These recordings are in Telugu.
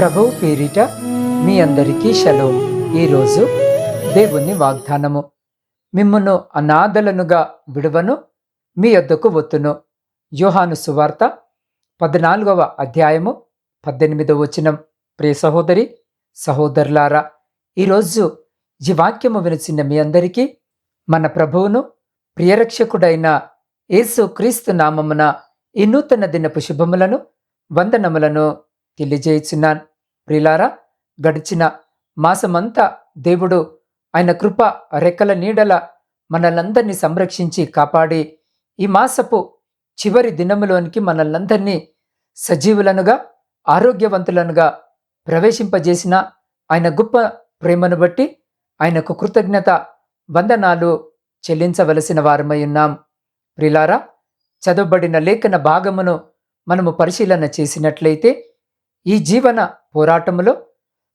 ప్రభు పేరిట మీ అందరికీ షలోం ఈరోజు దేవుని వాగ్దానము. మిమ్మను అనాథలనుగా విడువను మీ యొద్దకు ఒత్తును యోహాను సువార్త పద్నాలుగవ అధ్యాయము పద్దెనిమిదవ వచనం. ప్రియ సహోదరి సహోదరులారా ఈరోజు ఈ వాక్యము వినిచిన మీ అందరికీ మన ప్రభువును ప్రియరక్షకుడైన యేసు క్రీస్తు నామమున ఈ నూతన దినపు శుభములను వందనములను తెలియజేయుచున్నాను. ప్రిలారా గడిచిన మాసమంతా దేవుడు ఆయన కృప రెక్కల నీడల మనల్నందరినీ సంరక్షించి కాపాడి ఈ మాసపు చివరి దినములోనికి మనల్నందరినీ సజీవులనుగా ఆరోగ్యవంతులనుగా ప్రవేశింపజేసిన ఆయన గొప్ప ప్రేమను బట్టి ఆయనకు కృతజ్ఞత వందనాలు చెల్లించవలసిన వారమై ఉన్నాం. ప్రిలారా చదవబడిన లేఖన భాగమును మనము పరిశీలన చేసినట్లయితే ఈ జీవన పోరాటములో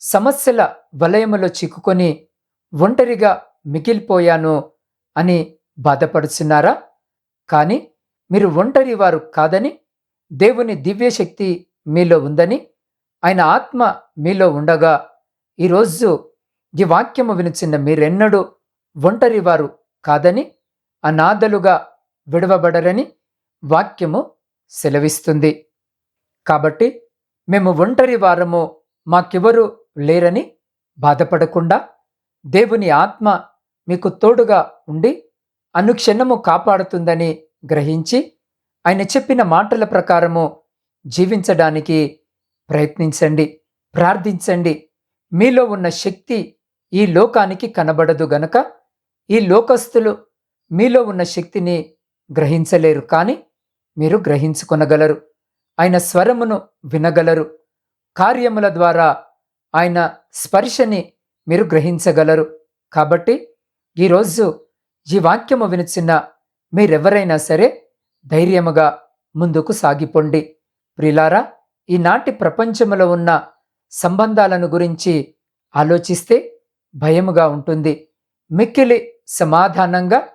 సమస్యల వలయములో చిక్కుకొని ఒంటరిగా మిగిలిపోయాను అని బాధపడుచున్నారా? కానీ మీరు ఒంటరి వారు కాదని దేవుని దివ్యశక్తి మీలో ఉందని ఆయన ఆత్మ మీలో ఉండగా ఈరోజు ఈ వాక్యము వినిచిన మీరెన్నడూ ఒంటరి వారు కాదని అనాథలుగా విడవబడరని వాక్యము సెలవిస్తుంది. కాబట్టి మేము ఒంటరి వారము మాకెవరు లేరని బాధపడకుండా దేవుని ఆత్మ మీకు తోడుగా ఉండి అనుక్షణము కాపాడుతుందని గ్రహించి ఆయన చెప్పిన మాటల ప్రకారము జీవించడానికి ప్రయత్నించండి ప్రార్థించండి. మీలో ఉన్న శక్తి ఈ లోకానికి కనబడదు గనక ఈ లోకస్తులు మీలో ఉన్న శక్తిని గ్రహించలేరు కానీ మీరు గ్రహించుకొనగలరు. ఆయన స్వరమును వినగలరు. కార్యముల ద్వారా ఆయన స్పర్శని మీరు గ్రహించగలరు. కాబట్టి ఈరోజు ఈ వాక్యము వినిచిన మీరెవరైనా సరే ధైర్యముగా ముందుకు సాగిపోండి. ప్రిలారా ఈనాటి ప్రపంచములో ఉన్న సంబంధాలను గురించి ఆలోచిస్తే భయముగా ఉంటుంది. మిక్కిలి సమాధానంగా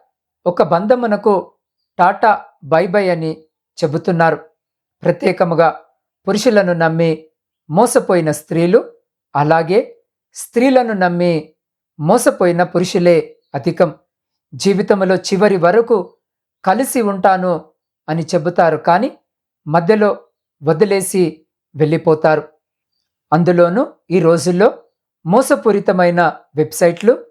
ఒక బంధమునకు టాటా బై బై అని చెబుతున్నారు. ప్రత్యేకముగా పురుషులను నమ్మి మోసపోయిన స్త్రీలు అలాగే స్త్రీలను నమ్మి మోసపోయిన పురుషులే అధికం. జీవితంలో చివరి వరకు కలిసి ఉంటాను అని చెబుతారు కానీ మధ్యలో వదిలేసి వెళ్ళిపోతారు. అందులోనూ ఈ రోజుల్లో మోసపూరితమైన వెబ్సైట్లు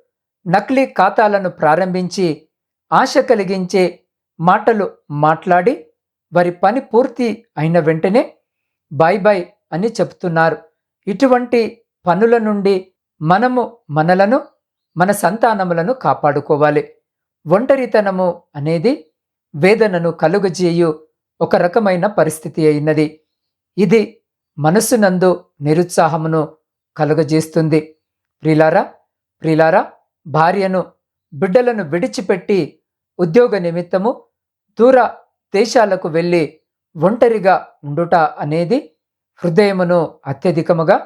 నకిలీ ఖాతాలను ప్రారంభించి ఆశ కలిగించే మాటలు మాట్లాడి వారి పని పూర్తి అయిన వెంటనే బాయ్ బాయ్ అని చెప్తున్నారు. ఇటువంటి పనుల నుండి మనము మనలను మన సంతానములను కాపాడుకోవాలి. ఒంటరితనము అనేది వేదనను కలుగజేయు ఒక రకమైన పరిస్థితి అయినది. ఇది మనస్సునందు నిరుత్సాహమును కలుగజేస్తుంది. ప్రిలారా ప్రిలారా భార్యను బిడ్డలను విడిచిపెట్టి ఉద్యోగ నిమిత్తము దూర దేశాలకు వెళ్ళి ఒంటరిగా ఉండుట అనేది హృదయమును అత్యధికముగా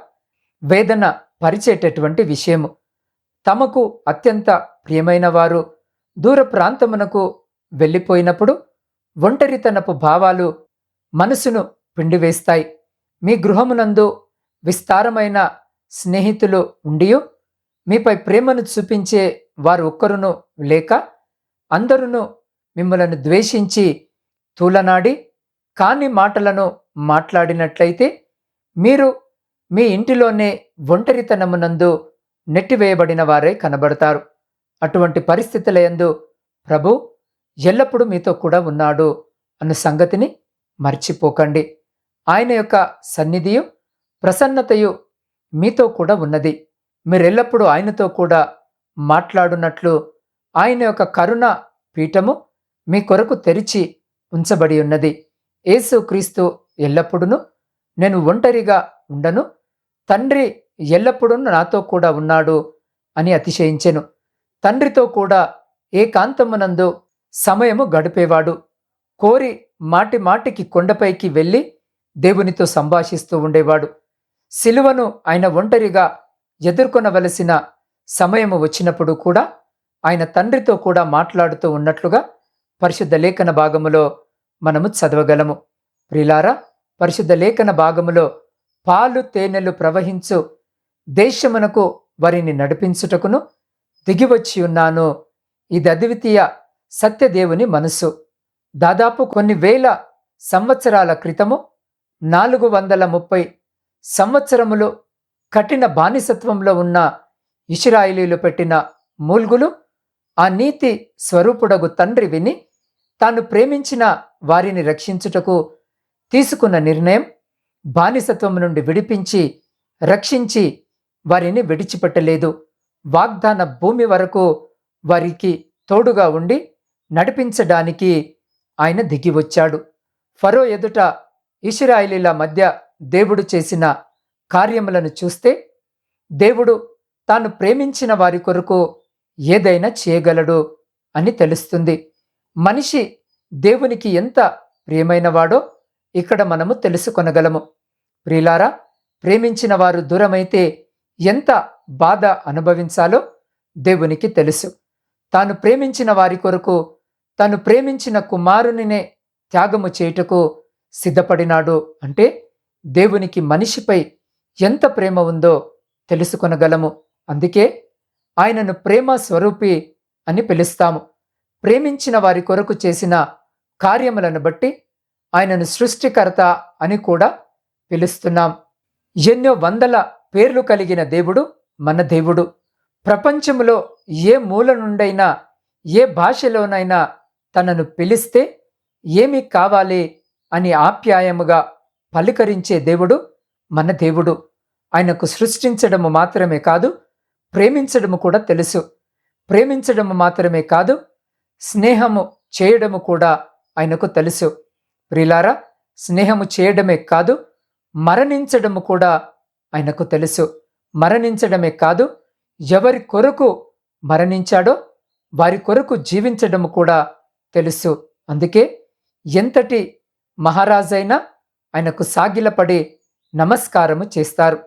వేదన పరిచేటటువంటి విషయము. తమకు అత్యంత ప్రియమైన వారు దూర ప్రాంతమునకు వెళ్ళిపోయినప్పుడు ఒంటరితనపు భావాలు మనసును పిండివేస్తాయి మీ గృహమునందు విస్తారమైన స్నేహితులు ఉండియు మీపై ప్రేమను చూపించే వారు ఒక్కరును లేక అందరును మిమ్మలను ద్వేషించి తూలనాడి కాని మాటలను మాట్లాడినట్లయితే మీరు మీ ఇంటిలోనే ఒంటరితనమునందు నెట్టివేయబడిన వారే కనబడతారు. అటువంటి పరిస్థితుల యందు ప్రభు ఎల్లప్పుడూ మీతో కూడా ఉన్నాడు అన్న సంగతిని మర్చిపోకండి. ఆయన యొక్క సన్నిధియు ప్రసన్నతయు మీతో కూడా ఉన్నది. మీరెల్లప్పుడూ ఆయనతో కూడా మాట్లాడునట్లు ఆయన యొక్క కరుణ పీఠము మీ కొరకు తెరిచి ఉంచబడి ఉన్నది. యేసు క్రీస్తు ఎల్లప్పుడూ నేను ఒంటరిగా ఉండను. తండ్రి ఎల్లప్పుడూ నాతో కూడా ఉన్నాడు అని అతిశయించెను. తండ్రితో కూడా ఏకాంతమునందు సమయము గడిపేవాడు. కోరి మాటి మాటికి కొండపైకి వెళ్ళి దేవునితో సంభాషిస్తూ ఉండేవాడు. శిలువను ఆయన ఒంటరిగా ఎదుర్కొనవలసిన సమయము వచ్చినప్పుడు కూడా ఆయన తండ్రితో కూడా మాట్లాడుతూ ఉన్నట్లుగా పరిశుద్ధ లేఖన భాగములో మనము చదవగలము. ప్రిలారా పరిశుద్ధ లేఖన భాగములో పాలు తేనెలు ప్రవహించు దేశమునకు వారిని నడిపించుటకును దిగివచ్చి ఉన్నాను. ఇది అద్వితీయ సత్యదేవుని మనసు దాదాపు కొన్ని వేల సంవత్సరాల క్రితము నాలుగు వందల ముప్పై సంవత్సరములు కఠిన బానిసత్వంలో ఉన్న ఇస్రాయిలీలు పెట్టిన మూల్గులు ఆ నీతి స్వరూపుడగు తండ్రి విని తాను ప్రేమించిన వారిని రక్షించుటకు తీసుకున్న నిర్ణయం బానిసత్వం నుండి విడిపించి రక్షించి వారిని విడిచిపెట్టలేదు. వాగ్దాన భూమి వరకు వారికి తోడుగా ఉండి నడిపించడానికి ఆయన దిగివచ్చాడు. ఫరో ఎదుట ఇస్రాయిలీల మధ్య దేవుడు చేసిన కార్యములను చూస్తే దేవుడు తాను ప్రేమించిన వారి కొరకు ఏదైనా చేయగలడు అని తెలుస్తుంది. మనిషి దేవునికి ఎంత ప్రియమైనవాడో ఇక్కడ మనము తెలుసుకొనగలము. ప్రియులారా ప్రేమించిన వారు దూరమైతే ఎంత బాధ అనుభవించాలో దేవునికి తెలుసు. తాను ప్రేమించిన వారి కొరకు తాను ప్రేమించిన కుమారునినే త్యాగము చేయుటకు సిద్ధపడినాడు అంటే దేవునికి మనిషిపై ఎంత ప్రేమ ఉందో తెలుసుకొనగలము. అందుకే ఆయనను ప్రేమ స్వరూపి అని పిలుస్తాము. ప్రేమించిన వారి కొరకు చేసిన కార్యములను బట్టి ఆయనను సృష్టికర్త అని కూడా పిలుస్తున్నాం. ఎన్నో వందల పేర్లు కలిగిన దేవుడు మన దేవుడు. ప్రపంచంలో ఏ మూల నుండైనా ఏ భాషలోనైనా తనను పిలిస్తే ఏమి కావాలి అని ఆప్యాయముగా పలుకరించే దేవుడు మన దేవుడు. ఆయనకు సృష్టించడము మాత్రమే కాదు ప్రేమించడము కూడా తెలుసు. ప్రేమించడము మాత్రమే కాదు స్నేహము చేయడము కూడా ఆయనకు తెలుసు. ప్రిలారా స్నేహము చేయడమే కాదు మరణించడము కూడా ఆయనకు తెలుసు. మరణించడమే కాదు ఎవరి కొరకు మరణించాడో వారి కొరకు జీవించడము కూడా తెలుసు. అందుకే ఎంతటి మహారాజైనా ఆయనకు సాగిలపడి నమస్కారము చేస్తారు.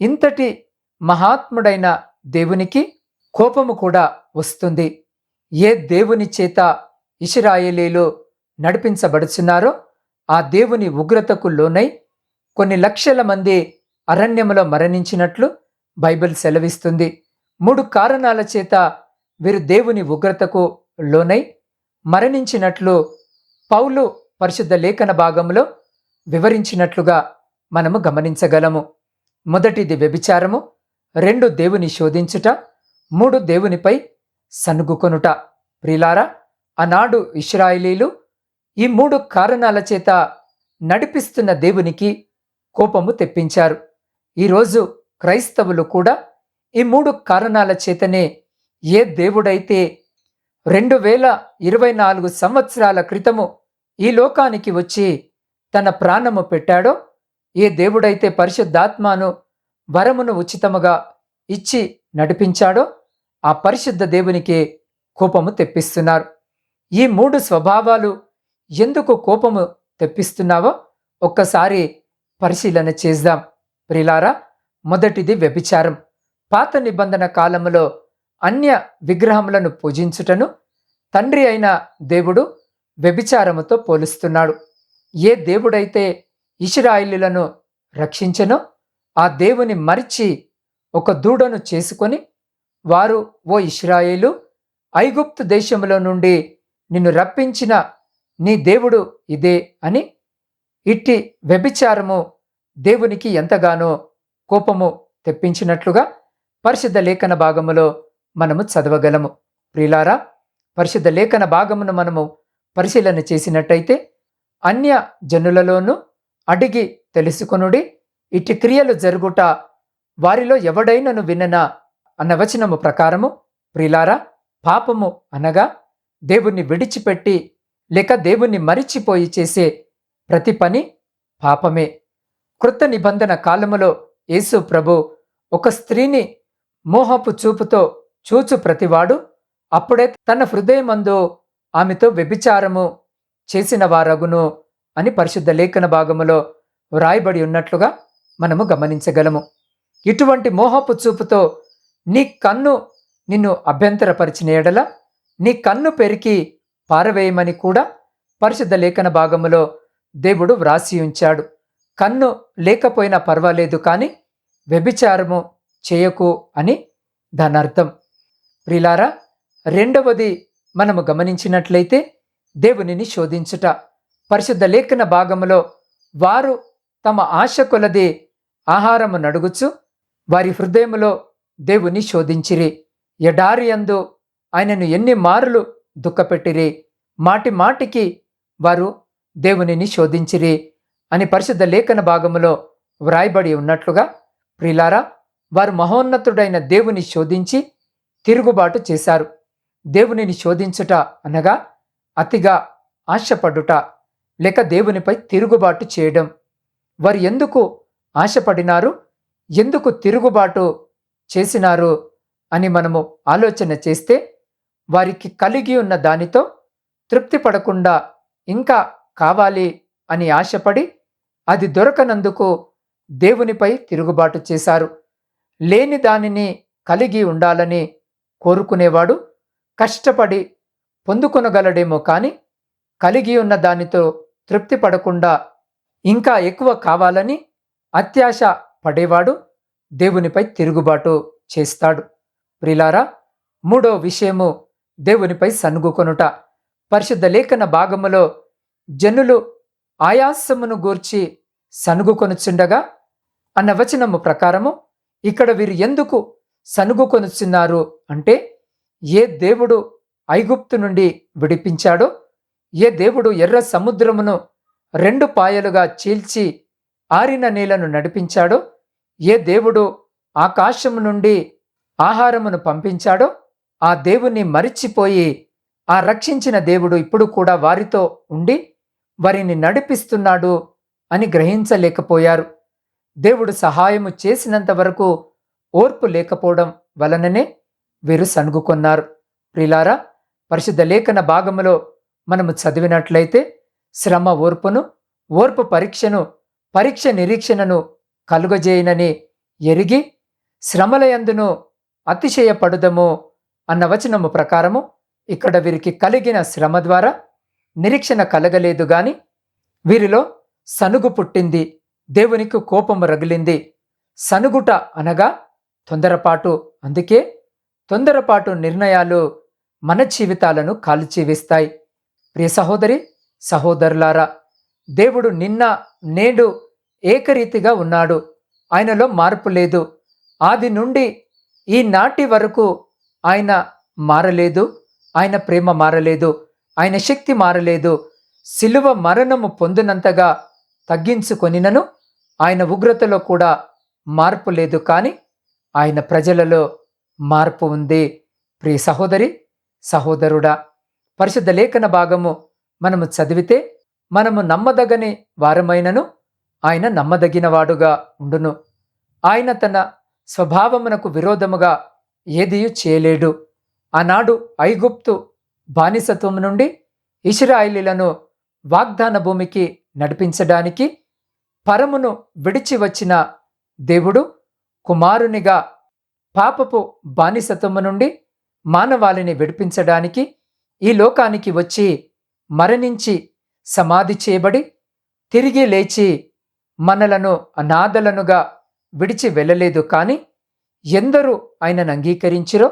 ఇంతటి మహాత్ముడైన దేవునికి కోపము కూడా వస్తుంది. ఏ దేవుని చేత ఇషిరాయలీలో నడిపించబడుచున్నారో ఆ దేవుని ఉగ్రతకు లోనై కొన్ని లక్షల మంది అరణ్యములో మరణించినట్లు బైబిల్ సెలవిస్తుంది. మూడు కారణాల చేత వీరు దేవుని ఉగ్రతకు లోనై మరణించినట్లు పౌలు పరిశుద్ధ లేఖన భాగంలో వివరించినట్లుగా మనము గమనించగలము. మొదటిది వ్యభిచారము రెండు దేవుని శోధించుట మూడు దేవునిపై సనుగుకొనుట. ప్రిలారా ఆనాడు ఇస్రాయిలీలు ఈ మూడు కారణాల చేత నడిపిస్తున్న దేవునికి కోపము తెప్పించారు. ఈరోజు క్రైస్తవులు కూడా ఈ మూడు కారణాల చేతనే ఏ దేవుడైతే రెండు వేల ఇరవై నాలుగు సంవత్సరాల క్రితము ఈ లోకానికి వచ్చి తన ప్రాణము పెట్టాడో ఏ దేవుడైతే పరిశుద్ధాత్మను వరమును ఉచితముగా ఇచ్చి నడిపించాడో ఆ పరిశుద్ధ దేవునికి కోపము తెప్పిస్తున్నారు. ఈ మూడు స్వభావాలు ఎందుకు కోపము తెప్పిస్తున్నావో ఒక్కసారి పరిశీలన చేద్దాం. ప్రిలారా మొదటిది వ్యభిచారం. పాత నిబంధన కాలములో అన్య విగ్రహములను పూజించుటను తండ్రి అయిన దేవుడు వ్యభిచారముతో పోలుస్తున్నాడు. ఏ దేవుడైతే ఇషిరాయిలులను రక్షించెనో ఆ దేవుని మరిచి ఒక దూడను చేసుకొని వారు ఓ ఇష్రాయిలు ఐగుప్తు దేశంలో నుండి నిన్ను రప్పించిన నీ దేవుడు ఇదే అని ఇట్టి వ్యభిచారము దేవునికి ఎంతగానో కోపము తెప్పించినట్లుగా పరిశుద్ధ లేఖన భాగములో మనము చదవగలము. ప్రిలారా పరిశుద్ధ లేఖన భాగమును మనము పరిశీలన చేసినట్టయితే అన్య జనులలోనూ అడిగి తెలుసుకొనుడి ఇట్టి క్రియలు జరుగుట వారిలో ఎవడైనను విననా అన్న వచనము ప్రకారము. ప్రిలారా పాపము అనగా దేవుణ్ణి విడిచిపెట్టి లేక దేవుణ్ణి మరిచిపోయి చేసే ప్రతి పని పాపమే. కృత నిబంధన కాలములో యేసు ప్రభు ఒక స్త్రీని మోహపు చూపుతో చూచు ప్రతివాడు అప్పుడే తన హృదయమందు ఆమెతో వ్యభిచారము చేసిన వారగును అని పరిశుద్ధ లేఖన భాగములో వ్రాయబడి ఉన్నట్లుగా మనము గమనించగలము. ఇటువంటి మోహపు చూపుతో నీ కన్ను నిన్ను అభ్యంతరపరిచిన ఎడల నీ కన్ను పెరికి పారవేయమని కూడా పరిశుద్ధ లేఖన భాగములో దేవుడు వ్రాసి ఉంచాడు. కన్ను లేకపోయినా పర్వాలేదు కానీ వ్యభిచారము చేయకు అని దాని అర్థం. ప్రిలారా రెండవది మనము గమనించినట్లయితే దేవునిని శోధించుట. పరిశుద్ధ లేఖన భాగములో వారు తమ ఆశ కొలది ఆహారము నడుగుచు వారి హృదయములో దేవుని శోధించిరి. ఎడారి అందు ఆయనను ఎన్ని మారులు దుఃఖపెట్టిరి. మాటి మాటికి వారు దేవునిని శోధించిరి అని పరిశుద్ధ లేఖన భాగములో వ్రాయబడి ఉన్నట్లుగా ప్రిలారా వారు మహోన్నతుడైన దేవుని శోధించి తిరుగుబాటు చేశారు. దేవునిని శోధించుట అనగా అతిగా ఆశపడుట లేక దేవునిపై తిరుగుబాటు చేయడం. వారు ఎందుకు ఆశపడినారు? ఎందుకు తిరుగుబాటు చేసినారు అని మనము ఆలోచన చేస్తే వారికి కలిగి ఉన్న దానితో తృప్తి పడకుండా ఇంకా కావాలి అని ఆశపడి అది దొరకనందుకు దేవునిపై తిరుగుబాటు చేశారు. లేని దానిని కలిగి ఉండాలని కోరుకునేవాడు కష్టపడి పొందుకొనగలడేమో కానీ కలిగి ఉన్న దానితో తృప్తి పడకుండా ఇంకా ఎక్కువ కావాలని అత్యాశ పడేవాడు దేవునిపై తిరుగుబాటు చేస్తాడు. ప్రిలారా మూడో విషయము దేవునిపై సనుగుకొనుట పరిశుద్ధ లేఖన భాగములో జనులు ఆయాసమును గూర్చి సనుగుకొనుచుండగా అన్న వచనము ప్రకారము ఇక్కడ వీరు ఎందుకు సనుగుకొనుచున్నారు అంటే ఏ దేవుడు ఐగుప్తు నుండి విడిపించాడో ఏ దేవుడు ఎర్ర సముద్రమును రెండు పాయలుగా చీల్చి ఆరిన నీళ్ళను నడిపించాడో ఏ దేవుడు ఆకాశము నుండి ఆహారమును పంపించాడో ఆ దేవుణ్ణి మరిచిపోయి ఆ రక్షించిన దేవుడు ఇప్పుడు కూడా వారితో ఉండి వారిని నడిపిస్తున్నాడు అని గ్రహించలేకపోయారు. దేవుడు సహాయము చేసినంత వరకు ఓర్పు లేకపోవడం వలననే వీరు సనుగుకొన్నారు ప్రిలారా పరిశుద్ధ లేఖన భాగములో మనము చదివినట్లయితే శ్రమ ఓర్పును ఓర్పు పరీక్షను పరీక్ష నిరీక్షణను కలుగజేయనని ఎరిగి శ్రమలయందును అతిశయపడుదము. అన్న వచనము ప్రకారము ఇక్కడ వీరికి కలిగిన శ్రమ ద్వారా నిరీక్షణ కలగలేదు గాని వీరిలో సనుగు పుట్టింది దేవునికి కోపము రగిలింది. సనుగుట అనగా తొందరపాటు. అందుకే తొందరపాటు నిర్ణయాలు మన జీవితాలను కాల్చివేస్తాయి. ప్రియ సహోదరి సహోదరులారా దేవుడు నిన్న నేడు ఏకరీతిగా ఉన్నాడు. ఆయనలో మార్పు లేదు. ఆది నుండి ఈనాటి వరకు ఆయన మారలేదు ఆయన ప్రేమ మారలేదు ఆయన శక్తి మారలేదు. సిలువ మరణము పొందినంతగా తగ్గించుకొనినను ఆయన ఉగ్రతలో కూడా మార్పు లేదు కానీ ఆయన ప్రజలలో మార్పు ఉంది. ప్రియ సహోదరి సహోదరుడా పరిశుద్ధ లేఖన భాగము మనము చదివితే మనము నమ్మదగని వారమైనను ఆయన నమ్మదగినవాడుగా ఉండును. ఆయన తన స్వభావమునకు విరోధముగా ఏదియూ చేయలేడు. ఆనాడు ఐగుప్తు బానిసత్వం నుండి ఇస్రాయిలీలను వాగ్దాన భూమికి నడిపించడానికి పరమును విడిచి వచ్చిన దేవుడు కుమారునిగా పాపపు బానిసత్వము నుండి మానవాళిని విడిపించడానికి ఈ లోకానికి వచ్చి మరణించి సమాధి చేయబడి తిరిగి లేచి మనలను అనాథలనుగా విడిచి వెళ్ళలేదు. కానీ ఎందరూ ఆయనను అంగీకరించిరో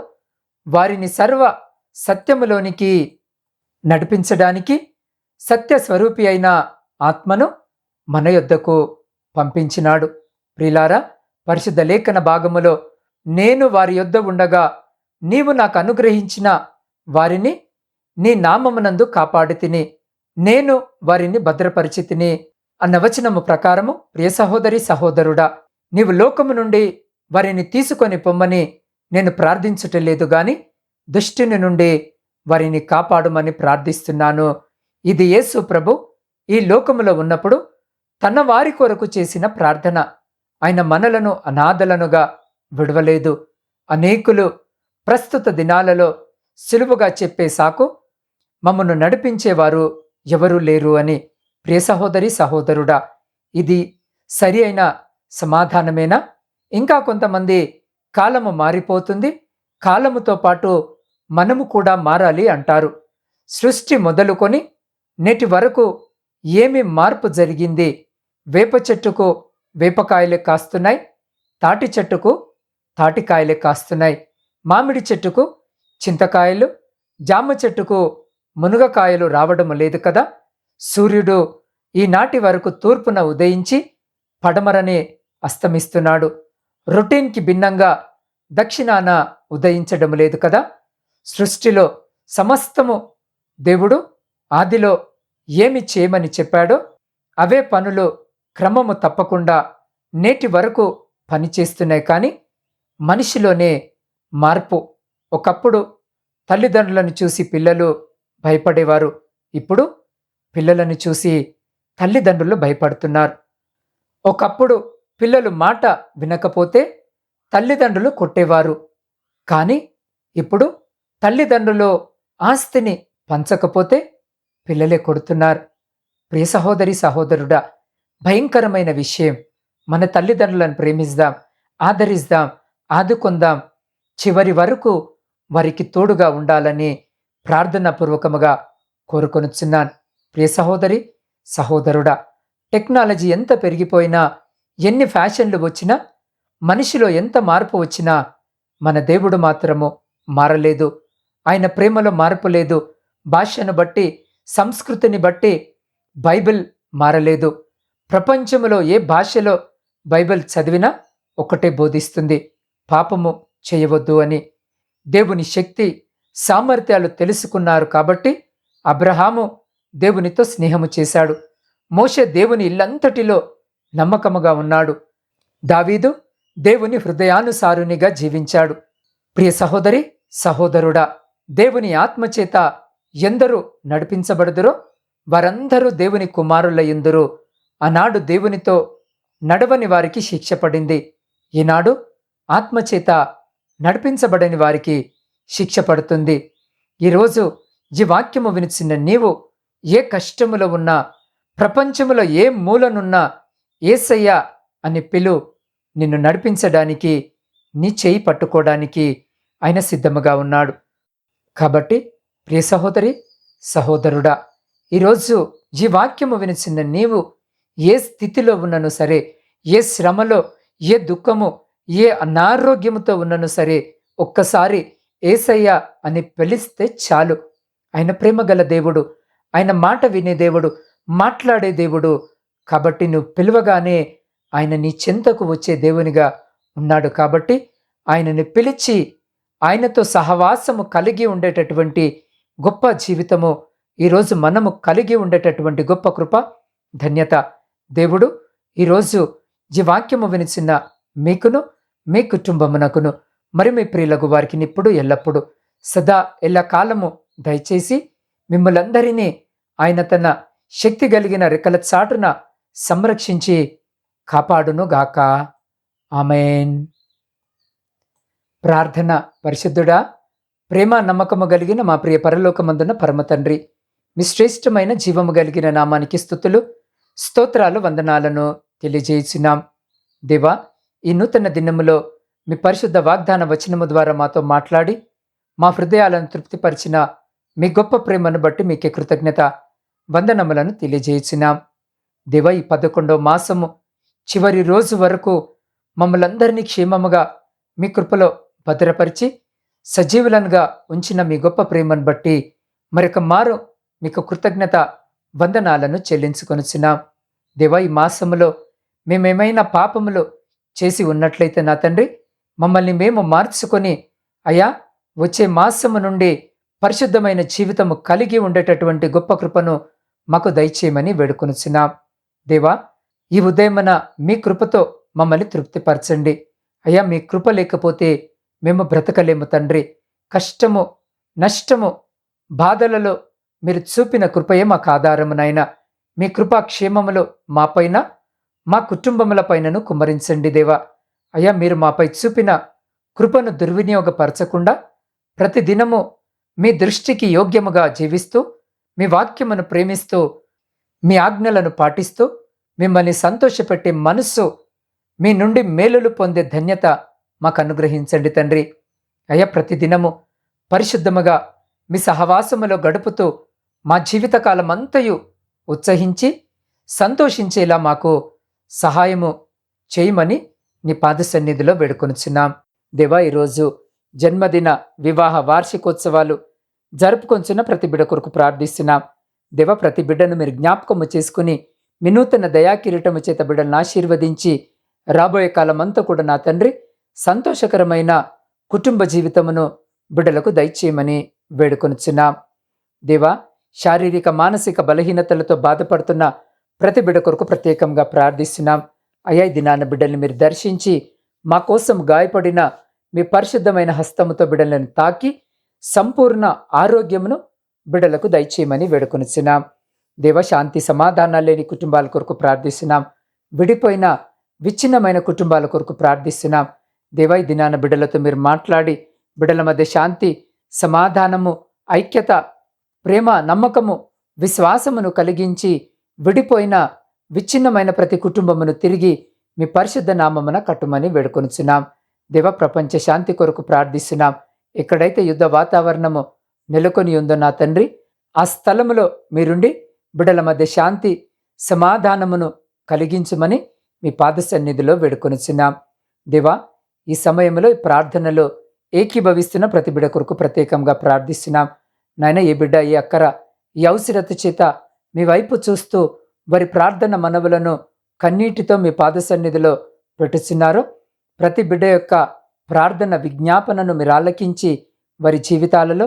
వారిని సర్వ సత్యములోనికి నడిపించడానికి సత్యస్వరూపి అయిన ఆత్మను మన యొద్దకు పంపించినాడు. ప్రిలారా పరిశుద్ధ లేఖన భాగములో నేను వారి యొద్ద ఉండగా నీవు నాకు అనుగ్రహించిన వారిని నీ నామమునందు కాపాడి తిని నేను వారిని భద్రపరిచితిని అన్న వచనము ప్రకారము ప్రియ సహోదరి సహోదరుడా నీవు లోకము నుండి వారిని తీసుకొని పొమ్మని నేను ప్రార్థించటలేదు గాని దుష్టిని నుండి వారిని కాపాడుమని ప్రార్థిస్తున్నాను. ఇది యేసు ప్రభు ఈ లోకములో ఉన్నప్పుడు తన వారి కొరకు చేసిన ప్రార్థన. ఆయన మనలను అనాథలనుగా విడవలేదు. అనేకులు ప్రస్తుత దినాలలో సులువుగా చెప్పే సాకు మమ్మను నడిపించేవారు ఎవరూ లేరు అని. ప్రియ సహోదరి సహోదరుడా ఇది సరి అయిన సమాధానమేనా? ఇంకా కొంతమంది కాలము మారిపోతుంది. కాలముతో పాటు మనము కూడా మారాలి అంటారు. సృష్టి మొదలుకొని నేటి వరకు ఏమి మార్పు జరిగింది? వేప చెట్టుకు వేపకాయలే కాస్తున్నాయి. తాటి చెట్టుకు తాటికాయలే కాస్తున్నాయి. మామిడి చెట్టుకు చింతకాయలు జామ చెట్టుకు మునగకాయలు రావడం లేదు కదా? సూర్యుడు ఈనాటి వరకు తూర్పున ఉదయించి పడమరని అస్తమిస్తున్నాడు. రొటీన్కి భిన్నంగా దక్షిణాన ఉదయించడం లేదు కదా? సృష్టిలో సమస్తము దేవుడు ఆదిలో ఏమి చేయమని చెప్పాడో అవే పనులు క్రమము తప్పకుండా నేటి వరకు పనిచేస్తున్నాయి కానీ మనిషిలోనే మార్పు. ఒకప్పుడు తల్లిదండ్రులను చూసి పిల్లలు భయపడేవారు. ఇప్పుడు పిల్లలను చూసి తల్లిదండ్రులు భయపడుతున్నారు. ఒకప్పుడు పిల్లలు మాట వినకపోతే తల్లిదండ్రులు కొట్టేవారు. కానీ ఇప్పుడు తల్లిదండ్రులు ఆస్తిని పంచకపోతే పిల్లలే కొడుతున్నారు. ప్రియ సహోదరి సహోదరుడా భయంకరమైన విషయం. మన తల్లిదండ్రులను ప్రేమిద్దాం ఆదరిద్దాం ఆదుకుందాం. చివరి వరకు వారికి తోడుగా ఉండాలని ప్రార్థనాపూర్వకముగా కోరుకొనుచున్నాను. ప్రియ సహోదరి సహోదరుడా టెక్నాలజీ ఎంత పెరిగిపోయినా ఎన్ని ఫ్యాషన్లు వచ్చినా మనిషిలో ఎంత మార్పు వచ్చినా మన దేవుడు మాత్రము మారలేదు. ఆయన ప్రేమలో మార్పు లేదు. భాషను బట్టి సంస్కృతిని బట్టి బైబిల్ మారలేదు. ప్రపంచంలో ఏ భాషలో బైబిల్ చదివినా ఒకటే బోధిస్తుంది. పాపము చేయవద్దు అని దేవుని శక్తి సామర్థ్యాలు తెలుసుకున్నారు కాబట్టి అబ్రహాము దేవునితో స్నేహము చేశాడు. మోషే దేవుని ఇల్లంతటిలో నమ్మకముగా ఉన్నాడు. దావీదు దేవుని హృదయానుసారునిగా జీవించాడు. ప్రియ సహోదరి సహోదరుడా దేవుని ఆత్మచేత ఎందరూ నడిపించబడుదురో వారందరూ దేవుని కుమారులయ్యుందురు ఆనాడు దేవునితో నడవని వారికి శిక్ష పడింది. ఈనాడు ఆత్మచేత నడిపించబడని వారికి శిక్ష పడుతుంది. ఈరోజు ఈ వాక్యము వినిచిన నీవు ఏ కష్టములో ఉన్నా ప్రపంచములో ఏ మూలనున్నా ఏసయ్య అని పిలు నిన్ను నడిపించడానికి నీ చేయి పట్టుకోవడానికి ఆయన సిద్ధముగా ఉన్నాడు. కాబట్టి ప్రియ సహోదరి సహోదరుడా ఈరోజు ఈ వాక్యము వినిచిన నీవు ఏ స్థితిలో ఉన్నను సరే ఏ శ్రమలో ఏ దుఃఖము ఏ అనారోగ్యముతో ఉన్నను సరే ఒక్కసారి ఏసయ్య అని పిలిస్తే చాలు. ఆయన ప్రేమ గల దేవుడు ఆయన మాట వినే దేవుడు మాట్లాడే దేవుడు కాబట్టి నువ్వు పిలవగానే ఆయన నీ చింతకు వచ్చే దేవునిగా ఉన్నాడు కాబట్టి ఆయనని పిలిచి ఆయనతో సహవాసము కలిగి ఉండేటటువంటి గొప్ప జీవితము ఈరోజు మనము కలిగి ఉండేటటువంటి గొప్ప కృప ధన్యత. దేవుడు ఈరోజు ఈ వాక్యము వినిచిన మీకును మీ కుటుంబమునకును మరి మీ ప్రియులకు వారికి ఇప్పుడు ఎల్లప్పుడూ సదా ఎల్ల కాలము దయచేసి మిమ్మలందరినీ ఆయన తన శక్తి కలిగిన రెక్కల చాటున సంరక్షించి కాపాడును గాక. ఆమెన్. ప్రార్థన పరిశుద్ధుడా ప్రేమ నమ్మకము కలిగిన మా ప్రియ పరలోకమందున పరమతండ్రి మీ శ్రేష్టమైన జీవము కలిగిన నామానికి స్థుతులు స్తోత్రాలు వందనాలను తెలియజేసినాం దేవా ఈ నూతన దినములో మీ పరిశుద్ధ వాగ్దాన వచనము ద్వారా మాతో మాట్లాడి మా హృదయాలను తృప్తిపరిచిన మీ గొప్ప ప్రేమను బట్టి మీకే కృతజ్ఞత వందనములను తెలియజేసినాం దేవ ఈ మాసము చివరి రోజు వరకు మమ్మలందరినీ క్షేమముగా మీ కృపలో భద్రపరిచి సజీవులనుగా ఉంచిన మీ గొప్ప ప్రేమను బట్టి మరొక మారు మీకు కృతజ్ఞత వందనాలను చెల్లించుకొనిచున్నాం. దేవా ఈ మాసములో మేమేమైనా పాపములు చేసి ఉన్నట్లయితే నా తండ్రి మమ్మల్ని మేము మార్చుకొని అయా వచ్చే మాసము నుండి పరిశుద్ధమైన జీవితము కలిగి ఉండేటటువంటి గొప్ప కృపను మాకు దయచేయమని వేడుకొనుచున్నాం. దేవా ఈ ఉదయమన మీ కృపతో మమ్మల్ని తృప్తిపరచండి. అయ్యా మీ కృప లేకపోతే మేము బ్రతకలేము తండ్రి. కష్టము నష్టము బాధలలో మీరు చూపిన కృపయే మాకు ఆధారమునైనా మీ కృపా క్షేమములు మాపైన మా కుటుంబముల పైనను కుమ్మరించండి దేవా. అయ్యా మీరు మాపై చూపిన కృపను దుర్వినియోగపరచకుండా ప్రతిదినము మీ దృష్టికి యోగ్యముగా జీవిస్తూ మీ వాక్యమును ప్రేమిస్తూ మీ ఆజ్ఞలను పాటిస్తూ మిమ్మల్ని సంతోషపెట్టే మనస్సు మీ నుండి మేలులు పొందే ధన్యత మాకు అనుగ్రహించండి తండ్రి. అయ్యా ప్రతిదినము పరిశుద్ధముగా మీ సహవాసములో గడుపుతూ మా జీవితకాలం అంతయు ఉత్సహించి సంతోషించేలా మాకు సహాయము చేయమని నీ పాద సన్నిధిలో వేడుకొనుచున్నాం. దేవా ఈరోజు జన్మదిన వివాహ వార్షికోత్సవాలు జరుపుకొంచున్న ప్రతి బిడ కొరకు ప్రార్థిస్తున్నాం. దేవ ప్రతి బిడ్డను మీరు జ్ఞాపకము చేసుకుని వినూతన దయాకిరీటము చేత బిడ్డలను ఆశీర్వదించి రాబోయే కాలమంతా కూడా నా తండ్రి సంతోషకరమైన కుటుంబ జీవితమును బిడ్డలకు దయచేయమని వేడుకొనుచున్నాం. దేవా శారీరక మానసిక బలహీనతలతో బాధపడుతున్న ప్రతి బిడ్డ కొరకు ప్రత్యేకంగా ప్రార్థిస్తున్నాం. అయ్యా దినాన్న దినాన బిడ్డల్ని మీరు దర్శించి మా కోసం గాయపడిన మీ పరిశుద్ధమైన హస్తముతో బిడ్డలను తాకి సంపూర్ణ ఆరోగ్యమును బిడ్డలకు దయచేయమని వేడుకొనిచున్నాం. దేవ శాంతి సమాధానాలు లేని కుటుంబాల కొరకు ప్రార్థిస్తున్నాం. విడిపోయిన విచ్ఛిన్నమైన కుటుంబాల కొరకు ప్రార్థిస్తున్నాం. దేవ ఈ దినాన బిడ్డలతో మీరు మాట్లాడి బిడ్డల మధ్య శాంతి సమాధానము ఐక్యత ప్రేమ నమ్మకము విశ్వాసమును కలిగించి విడిపోయిన విచ్ఛిన్నమైన ప్రతి కుటుంబమును తిరిగి మీ పరిశుద్ధ నామమున కట్టుమని వేడుకొనుచున్నాం. దేవ ప్రపంచ శాంతి కొరకు ప్రార్థిస్తున్నాం. ఎక్కడైతే యుద్ధ వాతావరణము నెలకొని ఉందో నా తండ్రి ఆ స్థలములో మీరుండి బిడల మధ్య శాంతి సమాధానమును కలిగించమని మీ పాద సన్నిధిలో వేడుకొనుచున్నాం. దేవా ఈ సమయంలో ఈ ప్రార్థనలో ఏకీభవిస్తున్న ప్రతి బిడ కొరకు ప్రత్యేకంగా ప్రార్థిస్తున్నాం. నాయన ఏ బిడ్డ ఈ అక్కర ఈ అవసరత చేత మీ వైపు చూస్తూ వారి ప్రార్థన మనవులను కన్నీటితో మీ పాద సన్నిధిలో పెట్టుచున్నారో ప్రతి బిడ్డ యొక్క ప్రార్థన విజ్ఞాపనను మీరు ఆలకించి వారి జీవితాలలో